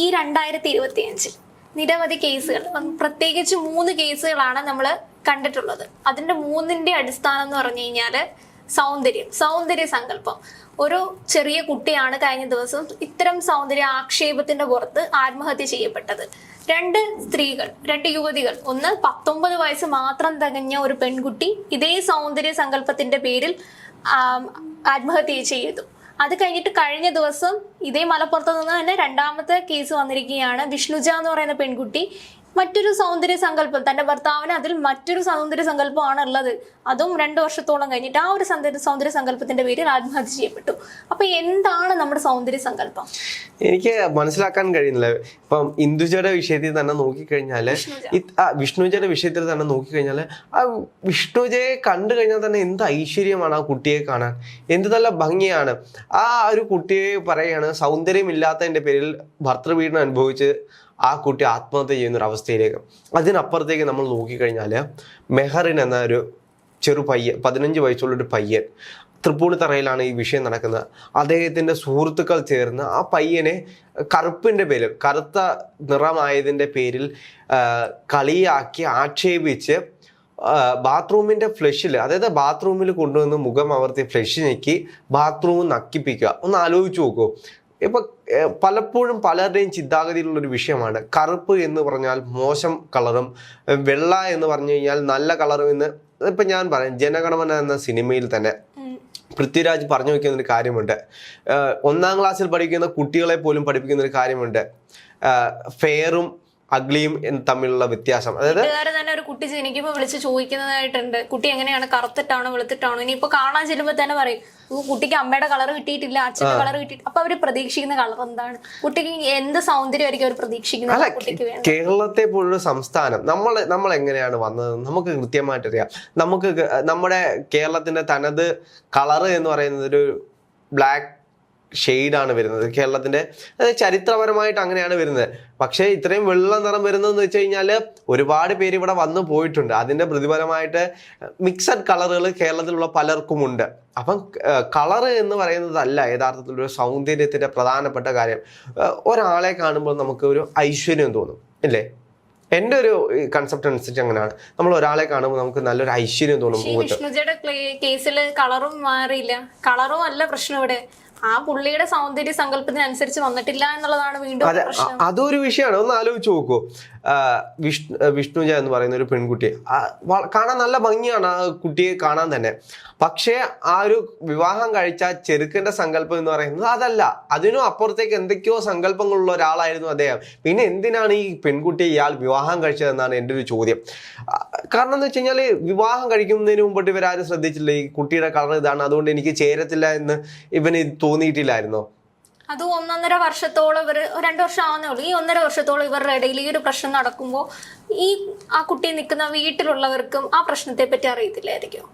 ഈ രണ്ടായിരത്തി ഇരുപത്തി അഞ്ചിൽ നിരവധി കേസുകൾ. പ്രത്യേകിച്ച് മൂന്ന് കേസുകളാണ് നമ്മൾ കണ്ടിട്ടുള്ളത്. അതിന്റെ മൂന്നിന്റെ അടിസ്ഥാനം എന്ന് പറഞ്ഞു കഴിഞ്ഞാൽ സൗന്ദര്യം സൗന്ദര്യ സങ്കല്പം. ഒരു ചെറിയ കുട്ടിയാണ് കഴിഞ്ഞ ദിവസം ഇത്തരം സൗന്ദര്യ ആക്ഷേപത്തിന്റെ പുറത്ത് ആത്മഹത്യ ചെയ്യപ്പെട്ടത്. രണ്ട് സ്ത്രീകൾ രണ്ട് യുവതികൾ ഒന്ന് പത്തൊമ്പത് വയസ്സ് മാത്രം തികഞ്ഞ ഒരു പെൺകുട്ടി ഇതേ സൗന്ദര്യ സങ്കല്പത്തിന്റെ പേരിൽ ആത്മഹത്യ ചെയ്തു. അത് കഴിഞ്ഞിട്ട് കഴിഞ്ഞ ദിവസം ഇതേ മലപ്പുറത്ത് നിന്ന് തന്നെ രണ്ടാമത്തെ കേസ് വന്നിരിക്കുകയാണ്. വിഷ്ണുജ എന്ന് പറയുന്ന പെൺകുട്ടി മറ്റൊരു സൗന്ദര്യ സങ്കല്പം. തന്റെ ഭർത്താവിന് അതിൽ മറ്റൊരു സൗന്ദര്യ സങ്കല്പമാണ് ഉള്ളത് അതും രണ്ടു വർഷത്തോളം കഴിഞ്ഞിട്ട് ആ ഒരു സൗന്ദര്യ സൗന്ദര്യ സങ്കല്പത്തിന്റെ പേരിൽ ആത്മഹത്യ ചെയ്യപ്പെട്ടു. അപ്പൊ എന്താണ് നമ്മുടെ സൗന്ദര്യ സങ്കല്പം? എനിക്ക് മനസ്സിലാക്കാൻ കഴിയുന്നില്ല. ഇപ്പം ഇന്ദുജയുടെ വിഷയത്തിൽ തന്നെ നോക്കിക്കഴിഞ്ഞാൽ വിഷ്ണുജയുടെ വിഷയത്തിൽ തന്നെ നോക്കിക്കഴിഞ്ഞാൽ ആ വിഷ്ണുജയെ കണ്ടു കഴിഞ്ഞാൽ തന്നെ എന്ത് ഐശ്വര്യമാണ് ആ കുട്ടിയെ കാണാൻ? എന്ത് നല്ല ഭംഗിയാണ്. ആ ഒരു കുട്ടിയെ പറയാണ് സൗന്ദര്യമില്ലാത്തതിന്റെ പേരിൽ ഭർത്തൃപീഡനം അനുഭവിച്ച് ആ കുട്ടി ആത്മഹത്യ ചെയ്യുന്ന ഒരു അവസ്ഥയിലേക്ക് അതിനപ്പുറത്തേക്ക് നമ്മൾ നോക്കിക്കഴിഞ്ഞാൽ മെഹറിൻ എന്ന ഒരു ചെറു പയ്യൻ പതിനഞ്ച് വയസ്സുള്ള ഒരു പയ്യൻ തൃപ്പൂണിത്തറയിലാണ് ഈ വിഷയം നടക്കുന്നത്. അദ്ദേഹത്തിന്റെ സുഹൃത്തുക്കൾ ചേർന്ന് ആ പയ്യനെ കറുപ്പിന്റെ പേരിൽ കറുത്ത നിറമായതിന്റെ പേരിൽ കളിയാക്കി ആക്ഷേപിച്ച് ബാത്റൂമിന്റെ ഫ്ലഷിൽ അതായത് ബാത്റൂമിൽ കൊണ്ടുവന്ന് മുഖം അവർത്തി ഫ്ലഷ് ഞെക്കി ബാത്റൂം നക്കിപ്പിക്കുക. ഒന്ന് ആലോചിച്ച് നോക്കൂ. ഇപ്പൊ പലപ്പോഴും പലരുടെയും ചിന്താഗതിയിലുള്ള ഒരു വിഷയമാണ്. കറുപ്പ് എന്ന് പറഞ്ഞാൽ മോശം കളറും വെള്ള എന്ന് പറഞ്ഞു കഴിഞ്ഞാൽ നല്ല കളറും എന്ന് ഇപ്പൊ ഞാൻ പറയാം. ജനഗണമന എന്ന സിനിമയിൽ തന്നെ. പൃഥ്വിരാജ് പറഞ്ഞു വെക്കുന്ന ഒരു കാര്യമുണ്ട്. ഒന്നാം ക്ലാസ്സിൽ പഠിക്കുന്ന കുട്ടികളെ പോലും പഠിപ്പിക്കുന്ന ഒരു കാര്യമുണ്ട്. ഫെയറും അഗ്ലിയും തമ്മിലുള്ള വ്യത്യാസം. അതായത് തന്നെ ഒരു കുട്ടി ജനിക്കുമ്പോൾ വിളിച്ച് ചോദിക്കുന്നതായിട്ടുണ്ട്. കുട്ടി എങ്ങനെയാണ് കറുത്തിട്ടാണോ വെളുത്തിട്ടാണോ? ഇനി ഇപ്പൊ കാണാൻ ചെല്ലുമ്പോൾ തന്നെ പറയും "ഓ, കുട്ടിക്ക് അമ്മയുടെ കളർ കിട്ടിയിട്ടില്ല അച്ഛന്റെ കളർ കിട്ടിയിട്ട് അപ്പൊ അവർ പ്രതീക്ഷിക്കുന്ന കളർ എന്താണ്? കുട്ടിക്ക് എന്ത് സൗന്ദര്യമായിരിക്കും അവർ പ്രതീക്ഷിക്കുന്നത് കുട്ടിക്ക് കേരളത്തെ പോലുള്ള സംസ്ഥാനം നമ്മൾ നമ്മൾ എങ്ങനെയാണ് വന്നത് നമുക്ക് കൃത്യമായിട്ട് അറിയാം നമുക്ക് നമ്മുടെ കേരളത്തിന്റെ തനത് കളർ എന്ന് പറയുന്നത് ഒരു ബ്ലാക്ക് ഷെയ്ഡാണ് വരുന്നത്. കേരളത്തിന്റെ അതായത് ചരിത്രപരമായിട്ട് അങ്ങനെയാണ് വരുന്നത്. പക്ഷേ ഇത്രയും വെള്ള നിറം വരുന്നതെന്ന് വെച്ച് കഴിഞ്ഞാൽ ഒരുപാട് പേര് ഇവിടെ വന്നു പോയിട്ടുണ്ട്. അതിന്റെ പ്രതിഫലമായിട്ട് മിക്സഡ് കളറുകൾ കേരളത്തിലുള്ള പലർക്കുമുണ്ട്. അപ്പം കളറ് എന്ന് പറയുന്നതല്ല യഥാർത്ഥത്തിൽ ഒരു സൗന്ദര്യത്തിന്റെ പ്രധാനപ്പെട്ട കാര്യം. ഒരാളെ കാണുമ്പോൾ നമുക്ക് ഒരു ഐശ്വര്യം തോന്നും ഇല്ലേ? എന്റെ ഒരു കൺസെപ്റ്റ് അനുസരിച്ച് അങ്ങനെയാണ്. നമ്മൾ ഒരാളെ കാണുമ്പോൾ നമുക്ക് നല്ലൊരു ഐശ്വര്യം തോന്നും വിഷ്ണുജയുടെ കേസിൽ കളറും മാറിയില്ല. കളറും അല്ല പ്രശ്നം ഇവിടെ. ആ പുള്ളിയുടെ സൗന്ദര്യ സങ്കല്പത്തിനനുസരിച്ച് വന്നിട്ടില്ല എന്നുള്ളതാണ് വീണ്ടും അതെ അതൊരു വിഷയമാണ്. ഒന്ന് ആലോചിച്ച് നോക്കൂ. വിഷ്ണു വിഷ്ണുജ എന്ന് പറയുന്ന ഒരു പെൺകുട്ടി കാണാൻ നല്ല ഭംഗിയാണ് ആ കുട്ടിയെ കാണാൻ തന്നെ. പക്ഷേ ആ ഒരു വിവാഹം കഴിച്ച ചെറുക്കന്റെ സങ്കല്പം എന്ന് പറയുന്നത് അതല്ല. അതിനും അപ്പുറത്തേക്ക് എന്തൊക്കെയോ സങ്കല്പങ്ങളുള്ള ഒരാളായിരുന്നു അദ്ദേഹം. പിന്നെ എന്തിനാണ് ഈ പെൺകുട്ടി ഇയാൾ വിവാഹം കഴിച്ചതെന്നാണ് എന്റെ ഒരു ചോദ്യം. കാരണം എന്ന് വെച്ച് കഴിഞ്ഞാൽ വിവാഹം കഴിക്കുന്നതിന് മുമ്പിട്ട് ഇവരാരും ശ്രദ്ധിച്ചില്ല. ഈ കുട്ടിയുടെ കളർ ഇതാണ്. അതുകൊണ്ട് എനിക്ക് ചേരത്തില്ല എന്ന് ഇവന് തോന്നിയിട്ടില്ലായിരുന്നോ? അത് ഒന്നൊന്നര വർഷത്തോളം ഇവർ രണ്ടു വർഷം ആവുന്നേ ഉള്ളൂ. ഈ ഒന്നര വർഷത്തോളം ഇവരുടെ ഇടയിൽ ഈ ഒരു പ്രശ്നം നടക്കുമ്പോൾ ഈ ആ കുട്ടി നിൽക്കുന്ന വീട്ടിലുള്ളവർക്കും ആ പ്രശ്നത്തെ പറ്റി അറിയത്തില്ലായിരിക്കും.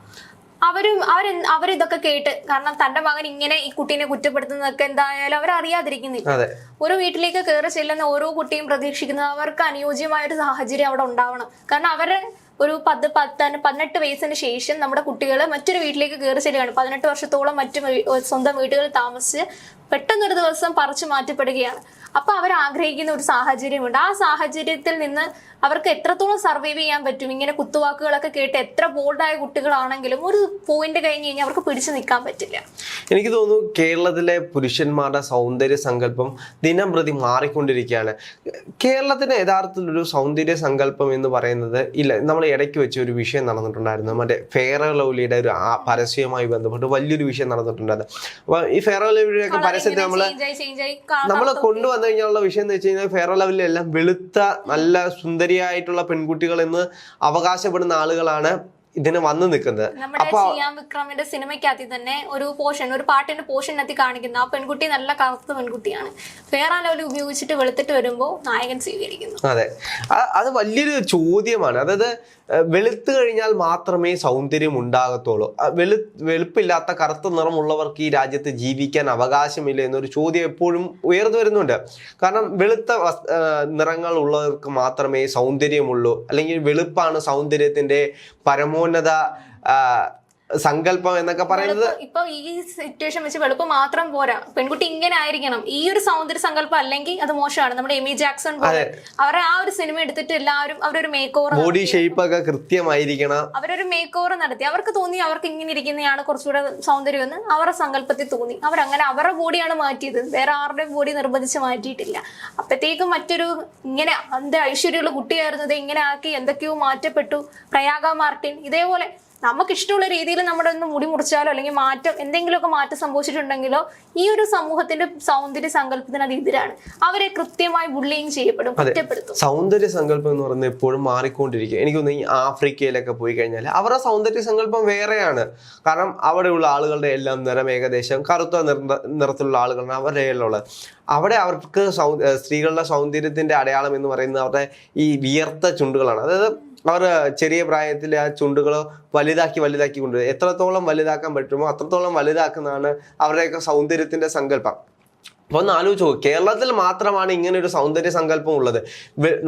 അവരും അവർ അവരിതൊക്കെ കേട്ട് കാരണം തന്റെ മകൻ ഇങ്ങനെ ഈ കുട്ടീനെ കുറ്റപ്പെടുത്തുന്നതൊക്കെ എന്തായാലും അവരറിയാതിരിക്കുന്നില്ല. ഓരോ ഒരു വീട്ടിലേക്ക് കയറി ചെല്ലുന്ന ഓരോ കുട്ടിയും പ്രതീക്ഷിക്കുന്നത് അവർക്ക് അനുയോജ്യമായ ഒരു സാഹചര്യം അവിടെ ഉണ്ടാവണം. കാരണം അവർ ഒരു പത്ത് പത്ത് പതിനെട്ട് വയസ്സിന് ശേഷം നമ്മുടെ കുട്ടികൾ മറ്റൊരു വീട്ടിലേക്ക് കയറി ചെല്ലുകയാണ്. പതിനെട്ട് വർഷത്തോളം മറ്റു സ്വന്തം വീടുകളിൽ താമസിച്ച് പെട്ടെന്നൊരു ദിവസം പറിച്ചു മാറ്റപ്പെടുകയാണ്. അപ്പൊ അവർ ആഗ്രഹിക്കുന്ന ഒരു സാഹചര്യമുണ്ട്. ആ സാഹചര്യത്തിൽ നിന്ന് അവർക്ക് എത്രത്തോളം സർവൈവ് ചെയ്യാൻ പറ്റും? ഇങ്ങനെ കുത്തുവാക്കുകളൊക്കെ കേട്ട് എത്ര ബോൾഡായ കുട്ടികളാണെങ്കിലും ഒരു പോയിന്റ് കഴിഞ്ഞ് കഴിഞ്ഞാൽ അവർക്ക് പിടിച്ചു നിൽക്കാൻ പറ്റില്ല. എനിക്ക് തോന്നുന്നു കേരളത്തിലെ പുരുഷന്മാരുടെ സൗന്ദര്യ സങ്കല്പം ദിനം പ്രതി മാറിക്കൊണ്ടിരിക്കുകയാണ്. കേരളത്തിന് യഥാർത്ഥത്തിൽ ഒരു സൗന്ദര്യ സങ്കല്പം എന്ന് പറയുന്നത് ഇല്ല. നമ്മൾ ഇടയ്ക്ക് വെച്ച് ഒരു വിഷയം നടന്നിട്ടുണ്ടായിരുന്നു. മറ്റേ ഫെയർ ലൗലിയുടെ ഒരു പരസ്യവുമായി ബന്ധപ്പെട്ട് വലിയൊരു വിഷയം നടന്നിട്ടുണ്ടായിരുന്നു. അപ്പൊ ഈ ഫെയർ ലൗലിയുടെ ഒക്കെ നമ്മൾ നമ്മൾ നമ്മൾ കൊണ്ടുവന്നു കഴിഞ്ഞാലുള്ള വിഷയം എന്ന് വെച്ച് കഴിഞ്ഞാൽ ഫെയർ ലൗലിയെല്ലാം വെളുത്ത നല്ല സുന്ദരിയായിട്ടുള്ള പെൺകുട്ടികൾ എന്ന് അവകാശപ്പെടുന്ന ആളുകളാണ് ഇതിന് വന്നു നിൽക്കുന്നത്. അപ്പൊ വിക്രമിന്റെ സിനിമയ്ക്കകത്ത് തന്നെ ഒരു പോർഷൻ ഒരു പാട്ടിന്റെ പോർഷനകത്ത് കാണിക്കുന്ന ആ പെൺകുട്ടി നല്ല കറുത്ത പെൺകുട്ടിയാണ്. വേറെ ലെവൽ ഉപയോഗിച്ചിട്ട് വെളുത്തിട്ട് വരുമ്പോൾ നായകൻ സ്വീകരിക്കുന്നു. അതെ. അത് വലിയൊരു ചോദ്യമാണ്. അതായത് വെളുത്ത് കഴിഞ്ഞാൽ മാത്രമേ സൗന്ദര്യം ഉണ്ടാകത്തുള്ളൂ. വെളു വെളുപ്പില്ലാത്ത കറുത്ത നിറമുള്ളവർക്ക് ഈ രാജ്യത്ത് ജീവിക്കാൻ അവകാശമില്ല എന്നൊരു ചോദ്യം എപ്പോഴും ഉയർന്നു വരുന്നുണ്ട്. കാരണം വെളുത്ത നിറങ്ങൾ ഉള്ളവർക്ക് മാത്രമേ സൗന്ദര്യമുള്ളൂ. അല്ലെങ്കിൽ വെളുപ്പാണ് സൗന്ദര്യത്തിന്റെ പരമോന്നത സങ്കല്പം എന്നൊക്കെ പറയുന്നത് ഇപ്പൊ ഈ സിറ്റുവേഷൻ വെച്ച് വെളുപ്പ് മാത്രം പോരാ. പെൺകുട്ടി ഇങ്ങനെ ആയിരിക്കണം. ഈ ഒരു സൗന്ദര്യ സങ്കല്പം അല്ലെങ്കിൽ അത് മോശമാണ്. നമ്മുടെ എമി ജാക്സൺ അവരെ ആ ഒരു സിനിമ എടുത്തിട്ട് എല്ലാവരും അവരൊരു മേക്ക് ഓവർ ബോഡി ഷേപ്പ് ഒക്കെ കൃത്യമായിരിക്കണം. അവരൊരു മേക്ക് ഓവർ നടത്തി. അവർക്ക് തോന്നി അവർക്ക് ഇങ്ങനെ ഇരിക്കുന്നതാണ് കുറച്ചുകൂടെ സൗന്ദര്യം എന്ന് അവരുടെ സങ്കല്പത്തിൽ തോന്നി. അവരങ്ങനെ അവരുടെ ബോഡിയാണ് മാറ്റിയത്. വേറെ ആരുടെയും ബോഡി നിർബന്ധിച്ച് മാറ്റിയിട്ടില്ല. അപ്പത്തേക്കും മറ്റൊരു ഇങ്ങനെ എന്ത് ഐശ്വര്യമുള്ള കുട്ടിയായിരുന്നത് ഇങ്ങനെ ആക്കി എന്തൊക്കെയോ മാറ്റപ്പെട്ടു. പ്രയാഗ മാർട്ടിൻ ഇതേപോലെ നമുക്ക് ഇഷ്ടമുള്ള രീതിയിൽ നമ്മുടെ ഒന്ന് മുടി മുറിച്ചാലോ അല്ലെങ്കിൽ മാറ്റം എന്തെങ്കിലുമൊക്കെ മാറ്റം സംഭവിച്ചിട്ടുണ്ടെങ്കിലോ ഈ ഒരു സമൂഹത്തിന്റെ സൗന്ദര്യ സങ്കല്പത്തിന് അത് എതിരാണ്. അവരെ കൃത്യമായി ബുള്ളിങ് ചെയ്യപ്പെടും കുറ്റപ്പെടുത്തും. സൗന്ദര്യ സങ്കല്പം എന്ന് പറയുന്നത് എപ്പോഴും മാറിക്കൊണ്ടിരിക്കും എനിക്ക് തോന്നുന്നു ഈ ആഫ്രിക്കയിലൊക്കെ പോയി കഴിഞ്ഞാൽ അവരുടെ സൗന്ദര്യ സങ്കല്പം വേറെയാണ്. കാരണം അവിടെയുള്ള ആളുകളുടെ എല്ലാം നിറം ഏകദേശം കറുത്ത നിറ നിറത്തിലുള്ള ആളുകളാണ് അവരുടെ ഉള്ളത് അവിടെ അവർക്ക് സൗ സ്ത്രീകളുടെ സൗന്ദര്യത്തിന്റെ അടയാളം എന്ന് പറയുന്നത് അവരുടെ ഈ വിയർത്ത ചുണ്ടുകളാണ്. അതായത് അവർ ചെറിയ പ്രായത്തിൽ ആ ചുണ്ടുകൾ വലുതാക്കി വലുതാക്കി കൊണ്ടുവരും. എത്രത്തോളം വലുതാക്കാൻ പറ്റുമോ അത്രത്തോളം വലുതാക്കുന്നതാണ് അവരുടെയൊക്കെ സൗന്ദര്യത്തിന്റെ സങ്കല്പം. അപ്പൊ ഒന്ന് ആലോചിച്ച് കേരളത്തിൽ മാത്രമാണ് ഇങ്ങനെ ഒരു സൗന്ദര്യ സങ്കല്പം ഉള്ളത്.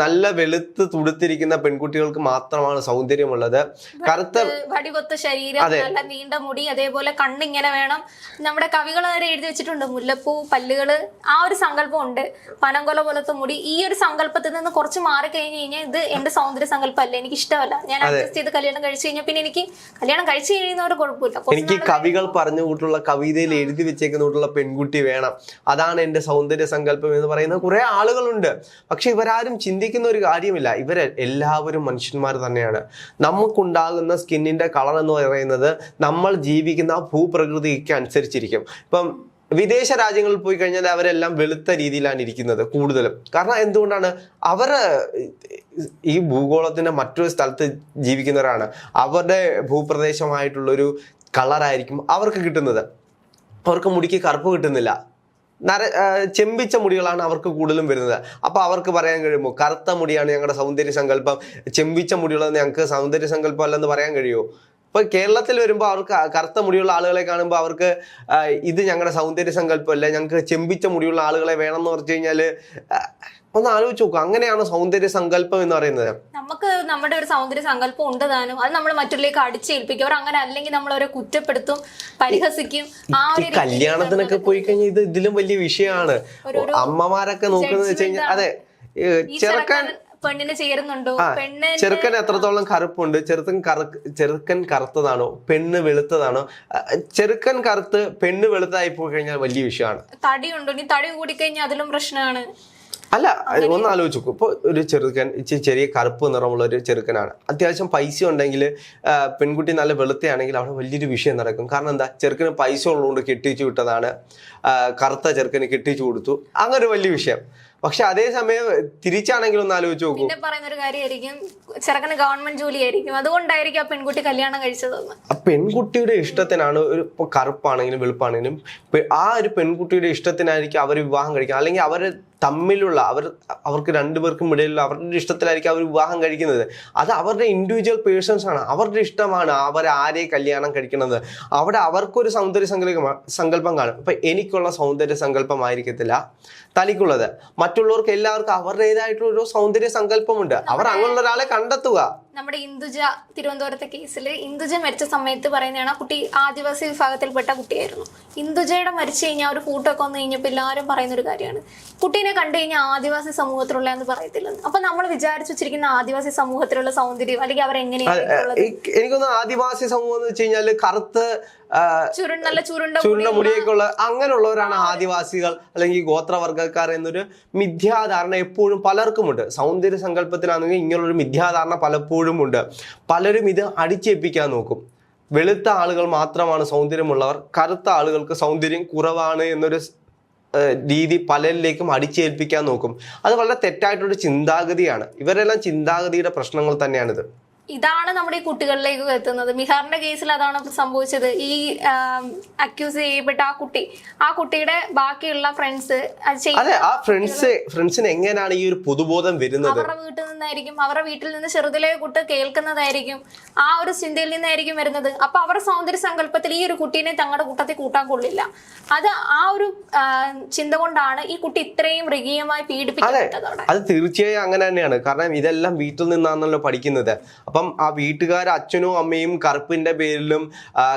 നല്ല വെളുത്ത് തുടുത്തിരിക്കുന്ന പെൺകുട്ടികൾക്ക് മാത്രമാണ് സൗന്ദര്യമുള്ളത്. കറുത്ത വടികൊത്ത ശരീരം നല്ല നീണ്ട മുടി അതേപോലെ കണ്ണിങ്ങനെ വേണം. നമ്മുടെ കവികൾ വരെ എഴുതി വെച്ചിട്ടുണ്ട് മുല്ലപ്പൂ പല്ലുകൾ. ആ ഒരു സങ്കല്പം ഉണ്ട്. പനംകൊല പോലത്തെ മുടി. ഈ ഒരു സങ്കല്പത്തിൽ നിന്ന് കുറച്ച് മാറി കഴിഞ്ഞു കഴിഞ്ഞാൽ ഇത് എന്റെ സൗന്ദര്യ സങ്കല്പം അല്ല എനിക്ക് ഇഷ്ടമല്ല. ഞാൻ അഡ്ജസ്റ്റ് ചെയ്ത് കല്യാണം കഴിച്ചു കഴിഞ്ഞാൽ പിന്നെ എനിക്ക് കല്യാണം കഴിച്ചു കഴിയുന്നവർ കുഴപ്പമില്ല. എനിക്ക് കവികൾ പറഞ്ഞു കൂട്ടുള്ള കവിതയിൽ എഴുതി വെച്ചേക്കുന്ന കൂട്ടുള്ള പെൺകുട്ടി വേണം. അതാണ് എന്റെ സൗന്ദര്യ സങ്കല്പം എന്ന് പറയുന്ന കുറേ ആളുകളുണ്ട്. പക്ഷെ ഇവരാരും ചിന്തിക്കുന്ന ഒരു കാര്യമില്ല. ഇവരെ എല്ലാവരും മനുഷ്യന്മാർ തന്നെയാണ്. നമുക്കുണ്ടാകുന്ന സ്കിന്നിന്റെ കളർ എന്ന് പറയുന്നത് നമ്മൾ ജീവിക്കുന്ന ഭൂപ്രകൃതിക്ക് അനുസരിച്ചിരിക്കും. ഇപ്പം വിദേശ രാജ്യങ്ങളിൽ പോയി കഴിഞ്ഞാൽ അവരെല്ലാം വെളുത്ത രീതിയിലാണ് ഇരിക്കുന്നത് കൂടുതലും. കാരണം എന്തുകൊണ്ടാണ്? അവർ ഈ ഭൂഗോളത്തിന്റെ മറ്റൊരു സ്ഥലത്ത് ജീവിക്കുന്നവരാണ്. അവരുടെ ഭൂപ്രദേശമായിട്ടുള്ളൊരു കളറായിരിക്കും അവർക്ക് കിട്ടുന്നത്. അവർക്ക് മുടിക്ക് കറുപ്പ് കിട്ടുന്നില്ല. നര ചെമ്പിച്ച മുടികളാണ് അവർക്ക് കൂടുതലും വരുന്നത്. അപ്പോൾ അവർക്ക് പറയാൻ കഴിയുമോ? കറുത്ത മുടിയാണ് ഞങ്ങളുടെ സൗന്ദര്യ സങ്കല്പം. ചെമ്പിച്ച മുടികളെന്ന് ഞങ്ങൾക്ക് സൗന്ദര്യ സങ്കല്പം അല്ലെന്ന് പറയാൻ കഴിയുമോ? ഇപ്പൊ കേരളത്തിൽ വരുമ്പോൾ അവർക്ക് കറുത്ത മുടിയുള്ള ആളുകളെ കാണുമ്പോൾ അവർക്ക് ഇത് ഞങ്ങളുടെ സൗന്ദര്യ സങ്കല്പമല്ല ഞങ്ങൾക്ക് ചെമ്പിച്ച മുടിയുള്ള ആളുകളെ വേണം എന്ന് പറഞ്ഞു കഴിഞ്ഞാൽ ഒന്ന് ആലോചിച്ച് നോക്കുക അങ്ങനെയാണ് സൗന്ദര്യ സങ്കല്പം എന്ന് പറയുന്നത്. നമുക്ക് നമ്മുടെ ഒരു സൗന്ദര്യ സങ്കല്പം ഉണ്ട് താനും. അത് നമ്മൾ മറ്റുള്ളിലേക്ക് അടിച്ചേൽപ്പിക്കും. അവർ അങ്ങനെ അല്ലെങ്കിൽ നമ്മൾ അവരെ കുറ്റപ്പെടുത്തും പരിഹസിക്കും. ആ ഒരു കല്യാണത്തിനൊക്കെ പോയി കഴിഞ്ഞാൽ ഇത് ഇതിലും വലിയ വിഷയമാണ്. അമ്മമാരൊക്കെ നോക്കുന്നത് വെച്ച് കഴിഞ്ഞാൽ അതെ ചെറുക്കൻ പെണ്ണിന് ചേരുന്നുണ്ടോ? പെണ്ണ് ചെറുക്കൻ എത്രത്തോളം കറുപ്പുണ്ട് ചെറുക്കൻ കറു ചെറുക്കൻ കറുത്തതാണോ പെണ്ണ് വെളുത്തതാണോ? ചെറുക്കൻ കറുത്ത് പെണ്ണ് വെളുത്തായി പോയി കഴിഞ്ഞാൽ വലിയ വിഷയമാണ്. തടിയുണ്ടോ. ഇനി തടി കൂടിക്കഴിഞ്ഞാൽ അതിലും പ്രശ്നമാണ്. അല്ല ഒന്ന് ആലോചിച്ചു ഇപ്പൊ ഇപ്പോൾ ഒരു ചെറുക്കൻ ഇച്ചിരി ചെറിയ കറുപ്പ് നിറമുള്ള ഒരു ചെറുക്കനാണ്. അത്യാവശ്യം പൈസ ഉണ്ടെങ്കിൽ പെൺകുട്ടി നല്ല വെളുത്തയാണെങ്കിൽ അവിടെ വലിയൊരു വിഷയം നടക്കും. കാരണം എന്താ? ചെറുക്കന് പൈസ ഉള്ളതുകൊണ്ട് കെട്ടിച്ചു വിട്ടതാണ്. കറുത്ത ചെറുക്കന് കെട്ടിച്ചു കൊടുത്തു. അങ്ങനെ ഒരു വലിയ വിഷയം. പക്ഷെ അതേസമയം തിരിച്ചാണെങ്കിൽ ഒന്ന് ആലോചിച്ച് നോക്കൂ. പിന്നെ പറയുന്ന ഒരു കാര്യമായിരിക്കും ചെറുക്കന് ഗവൺമെന്റ് ജോലി ആയിരിക്കും അതുകൊണ്ടായിരിക്കും ആ പെൺകുട്ടി കല്യാണം കഴിച്ചതെന്ന്. ആ പെൺകുട്ടിയുടെ ഇഷ്ടത്തിനാണ് ഒരു ഇപ്പോൾ കറുപ്പാണെങ്കിലും വെളുപ്പാണെങ്കിലും ആ ഒരു പെൺകുട്ടിയുടെ ഇഷ്ടത്തിനായിരിക്കും അവർ വിവാഹം കഴിക്കുന്നത്. അല്ലെങ്കിൽ അവർ തമ്മിലുള്ള അവർ അവർക്ക് രണ്ടുപേർക്കും ഇടയിലുള്ള അവരുടെ ഇഷ്ടത്തിലായിരിക്കും അവർ വിവാഹം കഴിക്കുന്നത്. അത് അവരുടെ ഇൻഡിവിജ്വൽ പേഴ്സൺസ് ആണ്. അവരുടെ ഇഷ്ടമാണ് അവർ ആരെ കല്യാണം കഴിക്കുന്നത്. അവിടെ അവർക്കൊരു സൗന്ദര്യ സങ്കല്പം സങ്കല്പം കാണും. അപ്പൊ എനിക്കുള്ള സൗന്ദര്യ സങ്കല്പമായിരിക്കത്തില്ല തനിക്കുള്ളത്. മറ്റുള്ളവർക്ക് എല്ലാവർക്കും അവരുടേതായിട്ടുള്ള ഒരു സൗന്ദര്യ സങ്കല്പമുണ്ട്. അവർ അങ്ങനെയുള്ള ഒരാളെ കണ്ടെത്തുക. നമ്മുടെ ഇന്ദുജ തിരുവനന്തപുരത്തെ കേസിൽ ഇന്ദുജ മരിച്ച സമയത്ത് പറയുന്നതാണ് ആ കുട്ടി ആദിവാസി വിഭാഗത്തിൽപ്പെട്ട കുട്ടിയായിരുന്നു. ഇന്ദുജയുടെ മരിച്ചു കഴിഞ്ഞാൽ ഒരു ഫോട്ടോ ഒക്കെ വന്നു കഴിഞ്ഞപ്പോൾ എല്ലാവരും പറയുന്ന ഒരു കാര്യമാണ്. കുട്ടീനെ കണ്ടു കഴിഞ്ഞാൽ ആദിവാസി സമൂഹത്തിലുള്ള എന്ന് പറയത്തില്ലെന്ന്. അപ്പൊ നമ്മൾ വിചാരിച്ചു വെച്ചിരിക്കുന്ന ആദിവാസി സമൂഹത്തിലുള്ള സൗന്ദര്യം അല്ലെങ്കിൽ അവർ എങ്ങനെയാണ് എനിക്കൊന്ന് ആദിവാസി സമൂഹം എന്ന് വെച്ച് കഴിഞ്ഞാൽ കറുത്ത് നല്ല ചുരുണ്ട ചുരുണ്ട മുടിയൊക്കെ ഉള്ള അങ്ങനെയുള്ളവരാണ് ആദിവാസികൾ അല്ലെങ്കിൽ ഗോത്രവർഗക്കാർ എന്നൊരു മിഥ്യാധാരണ എപ്പോഴും പലർക്കുമുണ്ട്. സൗന്ദര്യ സങ്കല്പത്തിലാണെങ്കിൽ ഒരു മിഥ്യാധാരണ പലപ്പോഴും ഉണ്ട്. പലരും ഇത് അടിച്ചേൽപ്പിക്കാൻ നോക്കും. വെളുത്ത ആളുകൾ മാത്രമാണ് സൗന്ദര്യമുള്ളവർ. കറുത്ത ആളുകൾക്ക് സൗന്ദര്യം കുറവാണ് എന്നൊരു രീതി പലരിലേക്കും അടിച്ചേൽപ്പിക്കാൻ നോക്കും. അത് വളരെ തെറ്റായിട്ടുള്ള ചിന്താഗതിയാണ്. ഇവരെല്ലാം ചിന്താഗതിയുടെ പ്രശ്നങ്ങൾ തന്നെയാണിത്. ഇതാണ് നമ്മുടെ ഈ കുട്ടികളിലേക്ക് എത്തുന്നത്. മിഹാറിന്റെ കേസിൽ അതാണ് സംഭവിച്ചത്. ഈ അക്യൂസ് ചെയ്യപ്പെട്ട ആ കുട്ടി ആ കുട്ടിയുടെ ബാക്കിയുള്ള ഫ്രണ്ട്സ് അതെ ആ ഫ്രണ്ട്സ് ഫ്രണ്ട്സിന് എങ്ങനെയാണ് ഈ ഒരു പൊതുബോധം വരുന്നത്? അവരുടെ വീട്ടിൽ നിന്നായിരിക്കും അവരുടെ വീട്ടിൽ നിന്ന് ചെറുതിലെ കുട്ടി കേൾക്കുന്നതായിരിക്കും ആ ഒരു ചിന്തയിൽ നിന്നായിരിക്കും വരുന്നത്. അപ്പൊ അവരുടെ സൗന്ദര്യ സങ്കല്പത്തിൽ ഈ ഒരു കുട്ടീനെ തങ്ങളുടെ കൂട്ടത്തിൽ കൂട്ടാൻ കൊള്ളില്ല. അത് ആ ഒരു ചിന്ത കൊണ്ടാണ് ഈ കുട്ടി ഇത്രയും മൃഗീയമായി പീഡിപ്പിക്കുന്നത് അത് തീർച്ചയായും അങ്ങനെ തന്നെയാണ്. കാരണം ഇതെല്ലാം വീട്ടിൽ നിന്നാണല്ലോ പഠിക്കുന്നത്. അപ്പം അപ്പം ആ വീട്ടുകാർ അച്ഛനും അമ്മയും കറുപ്പിന്റെ പേരിലും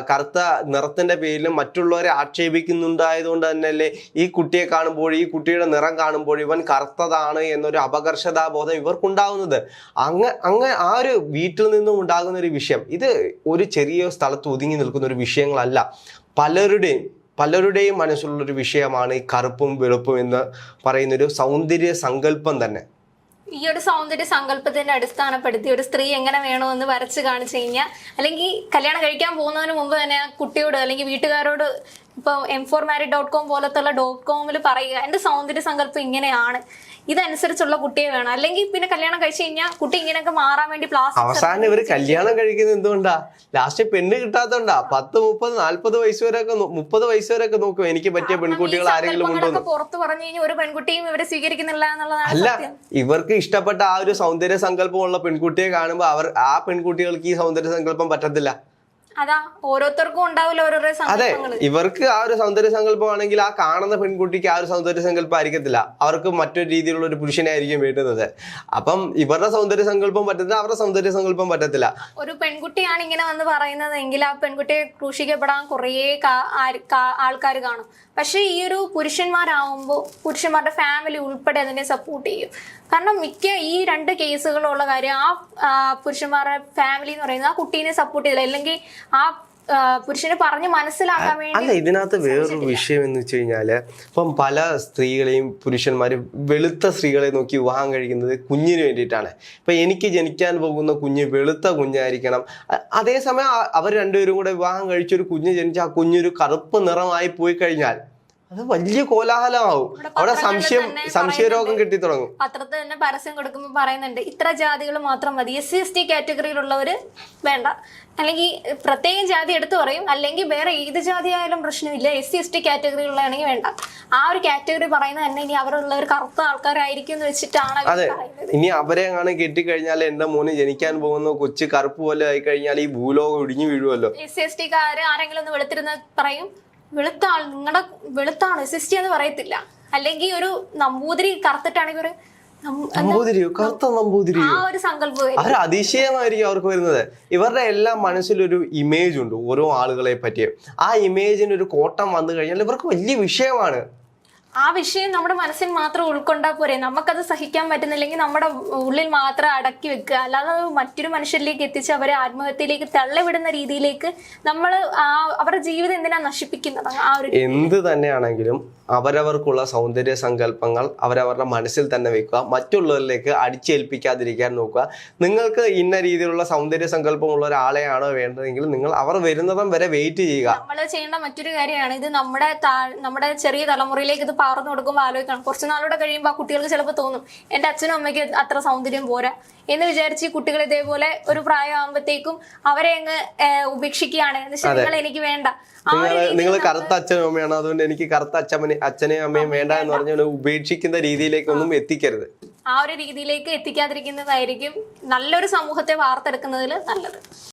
കറുത്ത നിറത്തിന്റെ പേരിലും മറ്റുള്ളവരെ ആക്ഷേപിക്കുന്നുണ്ടായതുകൊണ്ട് തന്നെയല്ലേ ഈ കുട്ടിയെ കാണുമ്പോൾ ഈ കുട്ടിയുടെ നിറം കാണുമ്പോൾ ഇവൻ കറുത്തതാണ് എന്നൊരു അപകർഷതാബോധം ഇവർക്കുണ്ടാകുന്നത് അങ്ങ് അങ്ങ് ആ ഒരു വീട്ടിൽ നിന്നും ഉണ്ടാകുന്ന ഒരു വിഷയം. ഇത് ഒരു ചെറിയ സ്ഥലത്ത് ഒതുങ്ങി നിൽക്കുന്ന ഒരു വിഷയങ്ങളല്ല. പലരുടെയും പലരുടെയും മനസ്സിലുള്ളൊരു വിഷയമാണ് ഈ കറുപ്പും വെളുപ്പും എന്ന് പറയുന്നൊരു സൗന്ദര്യ സങ്കല്പം തന്നെ. ഈ ഒരു സൗന്ദര്യ സങ്കല്പത്തിന്റെ അടിസ്ഥാനപ്പെടുത്തി ഒരു സ്ത്രീ എങ്ങനെ വേണമെന്ന് വരച്ച് കാണിച്ചു കഴിഞ്ഞാൽ അല്ലെങ്കിൽ കല്യാണം കഴിക്കാൻ പോകുന്നതിന് മുമ്പ് തന്നെ ആ കുട്ടിയോട് അല്ലെങ്കിൽ വീട്ടുകാരോട് ഇപ്പൊ M four marry dot com പോലത്തുള്ള ഡോട്ട് കോമിൽ പറയുക എന്റെ സൗന്ദര്യ സങ്കല്പം ഇങ്ങനെയാണ്. ഇതനുസരിച്ചുള്ള കുട്ടിയെ വേണം. അല്ലെങ്കിൽ പിന്നെ കല്യാണം കഴിച്ചു കഴിഞ്ഞാൽ കുട്ടി ഇങ്ങനെയൊക്കെ മാറാൻ വേണ്ടി പ്ലാസ്റ്റിക് അവസാനം ഇവർ കല്യാണം കഴിക്കുന്നത് എന്തുകൊണ്ടാ? ലാസ്റ്റ് പെണ്ണ് കിട്ടാത്തോണ്ടാ. പത്ത് മുപ്പത് നാല്പത് വയസ്സ് വരെയൊക്കെ മുപ്പത് വയസ്സ് വരെയൊക്കെ നോക്കും എനിക്ക് പറ്റിയ പെൺകുട്ടികൾ ആരെങ്കിലും. പുറത്ത് പറഞ്ഞു കഴിഞ്ഞാൽ ഒരു പെൺകുട്ടിയും ഇവരെ സ്വീകരിക്കുന്നില്ല എന്നുള്ളതാണ് അല്ല ഇവർക്ക് ഇഷ്ടപ്പെട്ട ആ ഒരു സൗന്ദര്യ സങ്കല്പമുള്ള പെൺകുട്ടിയെ കാണുമ്പോൾ അവർ ആ പെൺകുട്ടികൾക്ക് ഈ സൗന്ദര്യ സങ്കല്പം പറ്റത്തില്ല. അതാ ഓരോരുത്തർക്കും ഉണ്ടാവില്ല ഓരോരോ അതെ ഇവർക്ക് ആ ഒരു സൗന്ദര്യ സങ്കല്പമാണെങ്കിൽ ആ കാണുന്ന പെൺകുട്ടിക്ക് ആ ഒരു സൗന്ദര്യ സങ്കല്പം ആയിരിക്കത്തില്ല. അവർക്ക് മറ്റൊരു രീതിയിലുള്ള ഒരു പുരുഷനായിരിക്കും വേണ്ടുന്നത് അപ്പം ഇവരുടെ സൗന്ദര്യ സങ്കല്പം പറ്റത്തില്ല അവരുടെ സൗന്ദര്യ സങ്കല്പം പറ്റത്തില്ല. ഒരു പെൺകുട്ടിയാണ് ഇങ്ങനെ വന്ന് പറയുന്നത് എങ്കിൽ ആ പെൺകുട്ടിയെ ക്രൂശിക്കപ്പെടാൻ കുറേ ആൾക്കാർ കാണും. പക്ഷെ ഈ ഒരു പുരുഷന്മാരാവുമ്പോൾ പുരുഷന്മാരുടെ ഫാമിലി ഉൾപ്പെടെ അതിനെ സപ്പോർട്ട് ചെയ്യും. കാരണം മിക്ക ഈ രണ്ട് കേസുകളുള്ള കാര്യം ആ ആ, പുരുഷന്മാരുടെ ഫാമിലി എന്ന് പറയുന്നത് ആ കുട്ടീനെ സപ്പോർട്ട് ചെയ്തില്ല. അല്ലെങ്കിൽ ആ പുരുഷന് പറഞ്ഞ് മനസ്സിലാക്കാൻ വേണ്ടി അല്ല ഇതിനകത്ത് വേറൊരു വിഷയം എന്ന് വെച്ച് കഴിഞ്ഞാൽ ഇപ്പം പല സ്ത്രീകളെയും പുരുഷന്മാരും വെളുത്ത സ്ത്രീകളെ നോക്കി വിവാഹം കഴിക്കുന്നത് കുഞ്ഞിന് വേണ്ടിയിട്ടാണ്. ഇപ്പൊ എനിക്ക് ജനിക്കാൻ പോകുന്ന കുഞ്ഞ് വെളുത്ത കുഞ്ഞായിരിക്കണം. അതേസമയം അവർ രണ്ടുപേരും കൂടെ വിവാഹം കഴിച്ചൊരു കുഞ്ഞ് ജനിച്ച ആ കുഞ്ഞൊരു കറുപ്പ് നിറമായി പോയി കഴിഞ്ഞാൽ അത് വലിയ കോലാഹലമാവും. അവിടെ സംശയം സംശയരോഗം കിട്ടി തുടങ്ങും പത്രത്തിൽ തന്നെ പരസ്യം കൊടുക്കുമ്പോൾ പറയുന്നുണ്ട് ഇത്ര ജാതികൾ മാത്രം മതി. എസ് സി എസ് ടി കാറ്റഗറിയിലുള്ളവര് വേണ്ട. അല്ലെങ്കിൽ പ്രത്യേകം ജാതി എടുത്തു പറയും. അല്ലെങ്കിൽ വേറെ ഏത് ജാതി ആയാലും പ്രശ്നമില്ല. എസ് സി എസ് ടി കാറ്റഗറിയിലുള്ളതാണെങ്കിൽ വേണ്ട. ആ ഒരു കാറ്റഗറി പറയുന്നത് തന്നെ ഇനി അവരുള്ള ഒരു കറുത്ത ആൾക്കാരായിരിക്കും എന്ന് വെച്ചിട്ടാണ് അതെ. ഇനി അവരെ അങ്ങനെ കെട്ടിക്കഴിഞ്ഞാൽ എന്റെ മോന് ജനിക്കാൻ പോകുന്ന. കൊച്ചു കറുപ്പ് പോലെ ആയി കഴിഞ്ഞാൽ ഈ ഭൂലോകം ഇടിഞ്ഞു വീഴുമല്ലോ. എസ് സി എസ് ടി കാര് ആരെങ്കിലും ഒന്ന് വെളുത്തിരുന്ന പറയും വെളുത്ത ആൾ നിങ്ങളുടെ വെളുത്താണ്? ടി എന്ന് പറയത്തില്ല. അല്ലെങ്കിൽ ഒരു നമ്പൂതിരി കറുത്തിട്ടാണെങ്കിൽ ഒരു നം- നമ്പൂതിരിയോ? കറുത്ത നമ്പൂതിരിയോ? ആ ഒരു സങ്കല്പം അവർ അതിശയമായിരിക്കും അവർക്ക് വരുന്നത്. ഇവരുടെ എല്ലാം മനസ്സിലൊരു ഇമേജ് ഉണ്ട് ഓരോ ആളുകളെ പറ്റിയും. ആ ഇമേജിന് ഒരു കോട്ടം വന്നു കഴിഞ്ഞാൽ ഇവർക്ക് വലിയ വിഷയമാണ്. ആ വിഷയം നമ്മുടെ മനസ്സിൽ മാത്രം ഉൾക്കൊണ്ടാ പോരെ. നമുക്കത് സഹിക്കാൻ പറ്റുന്നില്ലെങ്കിൽ നമ്മുടെ ഉള്ളിൽ മാത്രം അടക്കി വെക്കുക. അല്ലാതെ മറ്റൊരു മനുഷ്യരിലേക്ക് എത്തിച്ച് അവരെ ആത്മഹത്യയിലേക്ക് തള്ളിവിടുന്ന രീതിയിലേക്ക് നമ്മൾ അവരുടെ ജീവിതം എന്തിനാ നശിപ്പിക്കുന്നത്? ആ ഒരു എന്ത് തന്നെയാണെങ്കിലും അവരവർക്കുള്ള സൗന്ദര്യ സങ്കല്പങ്ങൾ അവരവരുടെ മനസ്സിൽ തന്നെ വെക്കുക. മറ്റുള്ളവരിലേക്ക് അടിച്ചേൽപ്പിക്കാതിരിക്കാൻ നോക്കുക. നിങ്ങൾക്ക് ഇന്ന രീതിയിലുള്ള സൗന്ദര്യ സങ്കല്പമുള്ള ഒരാളെയാണോ വേണ്ടതെങ്കിൽ നിങ്ങൾ അവർ വരുന്നതും വരെ വെയിറ്റ് ചെയ്യുക. നമ്മൾ ചെയ്യേണ്ട മറ്റൊരു കാര്യമാണ് ഇത് നമ്മുടെ നമ്മുടെ ചെറിയ തലമുറയിലേക്ക് ഇത് പകർന്നു കൊടുക്കുമ്പോൾ ആലോചിക്കണം. കുറച്ച് നാളൂടെ കഴിയുമ്പോൾ ആ കുട്ടികൾക്ക് ചിലപ്പോൾ തോന്നും എന്റെ അച്ഛനും അമ്മയ്ക്ക് അത്ര സൗന്ദര്യം പോരാ എന്ന് വിചാരിച്ച് കുട്ടികൾ ഇതേപോലെ ഒരു പ്രായമാകുമ്പോഴത്തേക്കും അവരെ അങ്ങ് ഉപേക്ഷിക്കുകയാണ്. നിങ്ങൾ എനിക്ക് വേണ്ട. നിങ്ങൾ കറുത്ത അച്ഛനും അമ്മയാണ്. അതുകൊണ്ട് എനിക്ക് കറുത്ത അച്ഛനെ അച്ഛനെയും അമ്മയും വേണ്ട എന്ന് പറഞ്ഞ ഉപേക്ഷിക്കുന്ന രീതിയിലേക്കൊന്നും എത്തിക്കരുത്. ആ ഒരു രീതിയിലേക്ക് എത്തിക്കാതിരിക്കുന്നതായിരിക്കും നല്ലൊരു സമൂഹത്തെ വാർത്തെടുക്കുന്നതിൽ നല്ലത്.